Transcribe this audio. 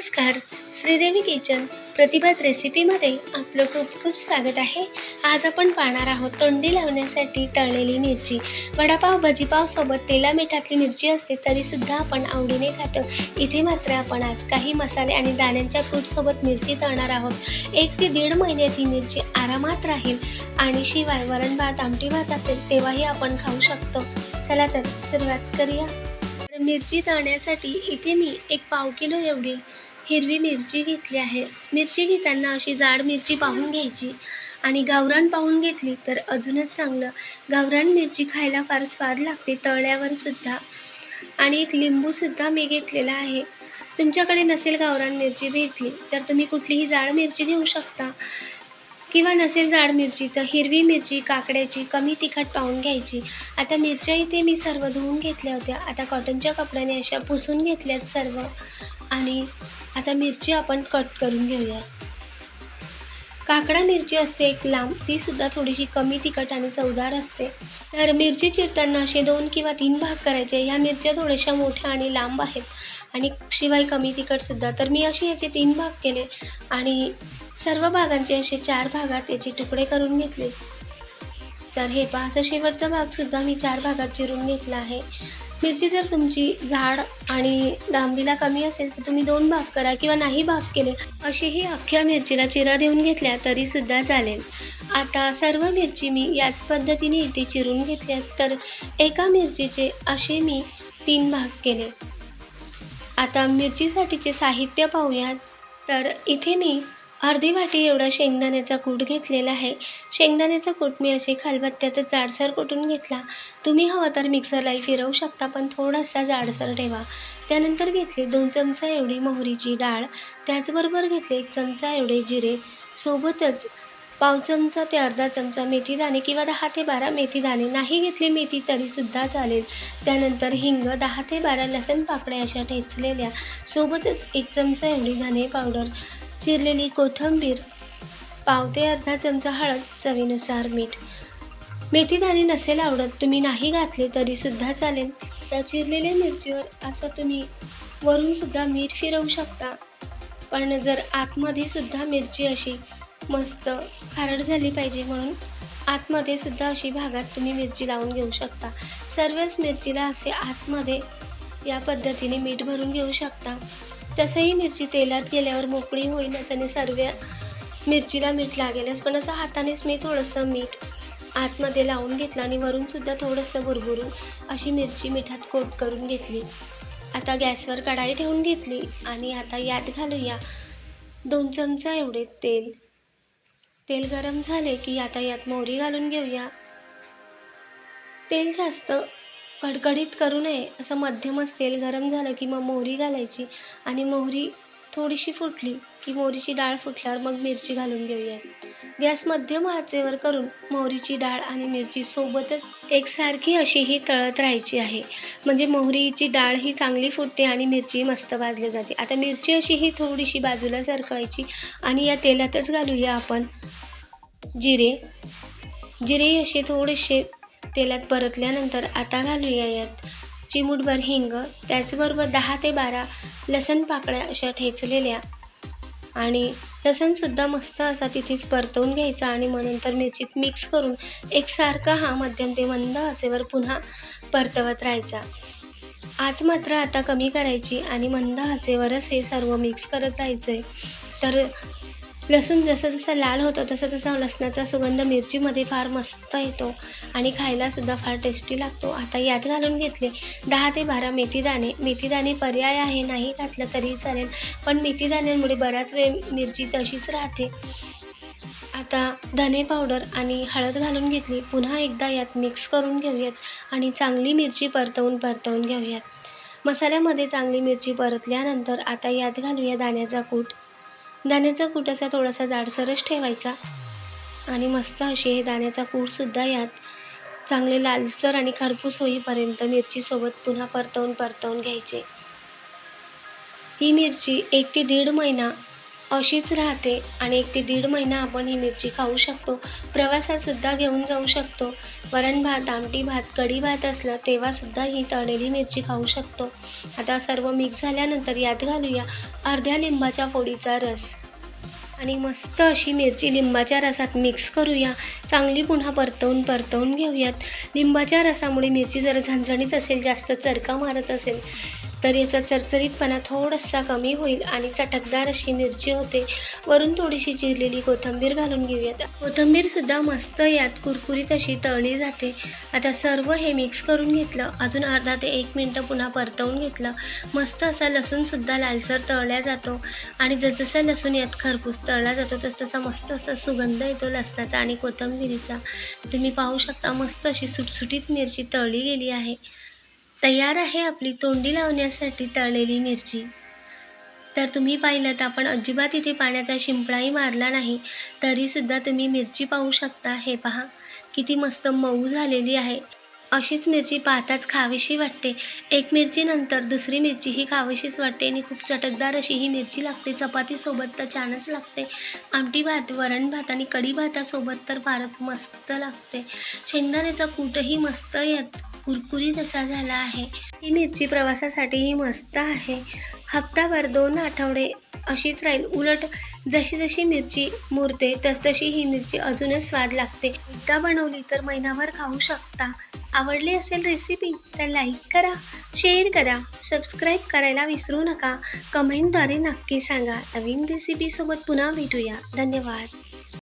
नमस्कार. श्रीदेवी किचन प्रतिभाच रेसिपीमध्ये आपलं खूप खूप स्वागत आहे. आज आपण पाहणार आहोत तोंडी लावण्यासाठी तळलेली मिरची. वडापाव भजीपाव सोबत तेला मिठातली मिरची असते तरीसुद्धा आपण आवडीने खातो. इथे मात्र आपण आज काही मसाले आणि दाण्यांच्या कूटसोबत मिरची तळणार आहोत. एक ते दीड महिन्यात ही मिरची आरामात राहील आणि शिवाय वरण भात आमटी भात असेल तेव्हाही आपण खाऊ शकतो. चला तर सुरुवात करूया. तर मिरची तळण्यासाठी इथे मी एक पाव किलो एवढी हिरवी मिरची घेतली आहे. मिरची घेताना अशी जाड मिरची पाहून घ्यायची आणि गावरान पाहून घेतली तर अजूनच चांगलं. गावरान मिरची खायला फार स्वाद लागते तळल्यावर सुद्धा. आणि एक लिंबूसुद्धा मी घेतलेला आहे. तुमच्याकडे नसेल गावरान मिरची भेटली तर तुम्ही कुठलीही जाड मिरची घेऊ शकता. किंवा नसेल जाड मिरची तर हिरवी मिरची काकड्याची कमी तिखट पाहून घ्यायची. आता मिरच्या इथे मी सर्व धुवून घेतल्या होत्या. आता कॉटनच्या कपड्याने अशा पुसून घेतल्यात सर्व. आणि आता मिरची आपण कट करून घेऊया. काकडा मिरची असते एक लांब ती सुद्धा थोडीशी कमी तिखट आणि चवदार असते. तर मिरची चिरताना असे दोन किंवा तीन भाग करायचे. ह्या मिरच्या थोड्याशा मोठ्या आणि लांब आहेत आणि शिवाय कमी तिखटसुद्धा तर मी असे याचे तीन भाग केले आणि सर्व भागांचे असे चार भागात याचे तुकडे करून घेतले. तर हे पहा असं शेवटचा भागसुद्धा मी चार भागात चिरून घेतला आहे. मिरची जर तुमची झाड आणि लांबीला कमी असेल तर तुम्ही दोन भाग करा किंवा नाही भाग केले अशीही अख्ख्या मिरचीला चिरा देऊन घेतल्या तरीसुद्धा चालेल. आता सर्व मिरची मी याच पद्धतीने इथे चिरून घेतल्या तर एका मिरचीचे असे मी तीन भाग केले. आता मिरचीसाठीचे साहित्य पाहूयात. तर इथे मी अर्धी वाटी एवढा शेंगदाण्याचा कूट घेतलेला आहे. शेंगदाण्याचा कूट मी असे खालबत्त्यातच जाडसर कुटून घेतला. तुम्ही हवा तर मिक्सरलाही फिरवू शकता पण थोडासा जाडसर ठेवा. त्यानंतर घेतले दोन चमचा एवढी मोहरीची डाळ. त्याचबरोबर घेतले एक चमचा एवढे जिरे. सोबतच पाव चमचा ते अर्धा चमचा मेथी दाणे किंवा दहा ते बारा मेथी दाणे. नाही घेतले मेथी तरीसुद्धा चालेल. त्यानंतर हिंग दहा ते बारा लसण पाकळ्या अशा ठेचलेल्या. सोबतच एक चमचा एवढी धने पावडर. चिरलेली कोथिंबीर पाव ते अर्धा चमचा हळद चवीनुसार मीठ. मेथी दाणे नसेल आवडत तुम्ही नाही घातले तरीसुद्धा चालेल. त्या चिरलेल्या मिरचीवर असं तुम्ही वरूनसुद्धा मीठ फिरवू शकता. पण जर आतमध्ये सुद्धा मिरची अशी मस्त खारट झाली पाहिजे म्हणून आतमध्ये सुद्धा अशी भागात तुम्ही मिरची लावून घेऊ शकता. सर्वच मिरचीला असे आतमध्ये या पद्धतीने मीठ भरून घेऊ शकता. तसंही मिरची तेलात गेल्यावर मोकळी होईनच आणि सर्व मिरचीला मीठ लागेलच. पण असं हातानेच मी थोडंसं मीठ आतमध्ये लावून घेतलं आणि वरूनसुद्धा थोडंसं भुरभुरून अशी मिरची मिठात कोट करून घेतली. आता गॅसवर कढाई ठेवून घेतली आणि आता यात घालूया दोन चमचा एवढे तेल. तेल गरम झाले की आता यात मोहरी घालून घेऊया. तेल जास्त कडकडीत करू नये. असं मध्यमच तेल गरम झालं की मग मोहरी घालायची आणि मोहरी थोडीशी फुटली की मोहरीची डाळ फुटल्यावर मग मिरची घालून घेऊयात. गॅस मध्यम आचेवर करून मोहरीची डाळ आणि मिरची सोबतच एकसारखी अशी ही तळत राहायची आहे. म्हणजे मोहरीची डाळ ही चांगली फुटते आणि मिरची मस्त भाजली जाते. आता मिरची अशी ही थोडीशी बाजूला सरकवायची आणि या तेलातच घालूया आपण जिरे. जिरे असे थोडेसे तेलात परतल्यानंतर आता घालूया यात. चिमूटभर हिंग त्याचबरोबर दहा ते बारा लसण पाकळ्या अशा ठेचलेल्या. आणि लसणसुद्धा मस्त असा तिथेच परतवून घ्यायचा आणि मग नंतर मिरचीत मिक्स करून एकसारखा हा मध्यम ते मंद आचेवर पुन्हा परतवत राहायचा. आज मात्र आता कमी करायची आणि मंद आचेवरच हे सर्व मिक्स करत राहायचं आहे तर लसूण जसं जसा लाल होतो तसं तसा लसणाचा सुगंध मिरचीमध्ये फार मस्त येतो आणि खायलासुद्धा फार टेस्टी लागतो. आता यात घालून घेतले दहा ते बारा मेथीदाणे मेथीदाणे पर्याय आहे नाही घातलं तरी चालेल पण मेथीदाण्यांमुळे बराच वेळ मिरची तशीच राहते. आता धने पावडर आणि हळद घालून घेतली. पुन्हा एकदा यात मिक्स करून घेऊयात आणि चांगली मिरची परतवून परतवून घेऊयात. मसाल्यामध्ये चांगली मिरची परतल्यानंतर आता यात घालूया दाण्याचा कूट. दाण्याचा कूट असा थोडासा जाडसरच ठेवायचा. आणि मस्त असे हे दाण्याचा कूटसुद्धा यात चांगले लालसर आणि खरपूस होईपर्यंत मिरचीसोबत पुन्हा परतवून परतवून घ्यायचे. ही मिरची एक ते दीड महिना अशीच राहते आणि एक ते दीड महिना आपण ही मिरची खाऊ शकतो. प्रवासातसुद्धा घेऊन जाऊ शकतो. वरण भात आमटी भात कढी भात असलं तेव्हासुद्धा ही तळलेली मिरची खाऊ शकतो. आता सर्व मिक्स झाल्यानंतर यात घालूया अर्ध्या लिंबाच्या फोडीचा रस. आणि मस्त अशी मिरची लिंबाच्या रसात मिक्स करूया. चांगली पुन्हा परतवून परतवून घेऊयात. लिंबाच्या रसामुळे मिरची जर झणझणीत असेल जास्त चरका मारत असेल तर याचा चरचरीतपणा थोडासा कमी होईल आणि चटकदार अशी मिरची होते. वरून थोडीशी चिरलेली कोथिंबीर घालून घेऊयात. कोथिंबीरसुद्धा मस्त यात कुरकुरीत अशी तळली जाते. आता सर्व हे मिक्स करून घेतलं. अजून अर्धा ते एक मिनटं पुन्हा परतवून घेतलं. मस्त असा लसूणसुद्धा लालसर तळला जातो. आणि जसजसा लसूण यात खरपूस तळला जातो तसतसा मस्त असा सुगंध येतो लसणाचा आणि कोथिंबिरीचा. तुम्ही पाहू शकता मस्त अशी सुटसुटीत मिरची तळली गेली आहे. तयार आहे आपली तोंडी लावण्यासाठी तळलेली मिरची. तर तुम्ही पाहिलं तर आपण अजिबात इथे पाण्याचा शिंपडाही मारला नाही तरीसुद्धा तुम्ही मिरची पाहू शकता. हे पहा किती मस्त मऊ झालेली आहे. अशीच मिरची पाहताच खावीशी वाटते. एक मिरचीनंतर दुसरी मिरची ही खावीशीच वाटते आणि खूप चटकदार अशी ही मिरची लागते. चपातीसोबत तर छानच लागते. आमटी भात वरण भात आणि कढी भातासोबत तर फारच मस्त लागते. शेंगदाण्याचा कूटही मस्त येत कुरकुरीत असा झाला आहे. ही मिरची प्रवासासाठीही मस्त आहे. हप्ताभर दोन आठवडे अशीच राहील. उलट जशी जशी मिरची मुरते तसतशी ही मिरची अजूनच स्वाद लागते. एकदा बनवली तर महिनाभर खाऊ शकता. आवडली असेल रेसिपी तर लाईक करा शेअर करा सबस्क्राईब करायला विसरू नका. कमेंटद्वारे नक्की सांगा. नवीन रेसिपीसोबत पुन्हा भेटूया. धन्यवाद.